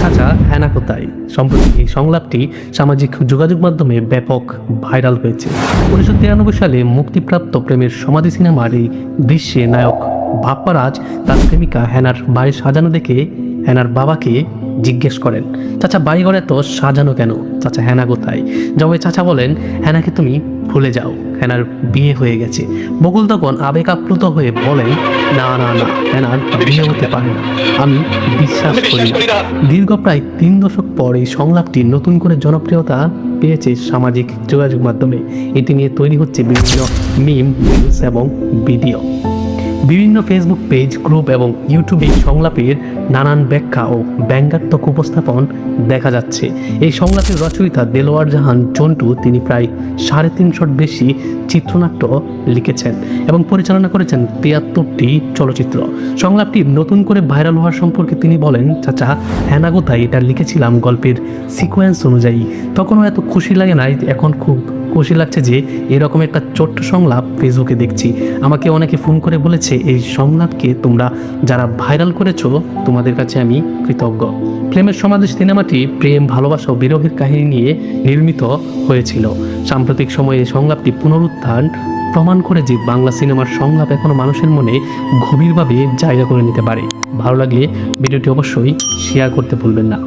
চাচা হ্যানা কোথায়? সম্প্রতি এই সংলাপটি সামাজিক যোগাযোগ মাধ্যমে ব্যাপক ভাইরাল হয়েছে। উনিশশো তিরানব্বই সালে মুক্তিপ্রাপ্ত প্রেমের সমাধি সিনেমার এই দৃশ্যে নায়ক ভাপ্পারাজ তার প্রেমিকা হ্যানার বাড়ি সাজানো দেখে হ্যানার বাবাকে জিজ্ঞেস করেন চাচা বাড়িঘর তো সাজানো কেন? চাচা হ্যানা কোথায়? জবাবে চাচা বলেন হ্যানাকে তুমি ভুলে যাও হ্যানার বিয়ে হয়ে গেছে। বকুল তখন আবেগ আপ্লুত হয়ে বলেন না না না হ্যানার বিয়ে হতে পারে না। আমি বিশ্বাস করি না। দীর্ঘ প্রায় তিন দশক পর এই সংলাপটি নতুন করে জনপ্রিয়তা পেয়েছে সামাজিক যোগাযোগ মাধ্যমে। এটি নিয়ে তৈরি হচ্ছে বিভিন্ন মিম রিলস এবং ভিডিও। বিভিন্ন ফেসবুক পেজ গ্রুপ এবং ইউটিউবে সংলাপের নানান ব্যাখ্যা ও ব্যঙ্গাত্মক উপস্থাপন দেখা যাচ্ছে। এই সংলাপের রচয়িতা দেলোয়ার জাহান চন্টু তিনি প্রায় সাড়ে তিনশোর বেশি চিত্রনাট্য লিখেছেন এবং পরিচালনা করেছেন তিয়াত্তরটি চলচ্চিত্র। সংলাপটি নতুন করে ভাইরাল হওয়ার সম্পর্কে তিনি বলেন, চাচা হ্যানাগোথায় এটা লিখেছিলাম গল্পের সিকোয়েন্স অনুযায়ী। তখনও এত খুশি লাগে না এখন খুব খুশি লাগছে যে এরকম একটা ছোট্ট সংলাপ ফেসবুকে দেখছি। আমাকে অনেকে ফোন করে বলেছে, এই সংলাপকে তোমরা যারা ভাইরাল করেছ, তোমাদের কাছে আমি কৃতজ্ঞ। প্রেমের সমাদেশ সিনেমাটি প্রেম, ভালোবাসা ও বিরহের কাহিনী নিয়ে নির্মিত হয়েছিল। সাম্প্রতিক সময়ে এই সংলাপটি পুনরুত্থান প্রমাণ করে যে বাংলা সিনেমার সংলাপ এখনও মানুষের মনে গভীরভাবে জায়গা করে নিতে পারে। ভালো লাগলে ভিডিওটি অবশ্যই শেয়ার করতে ভুলবেন না।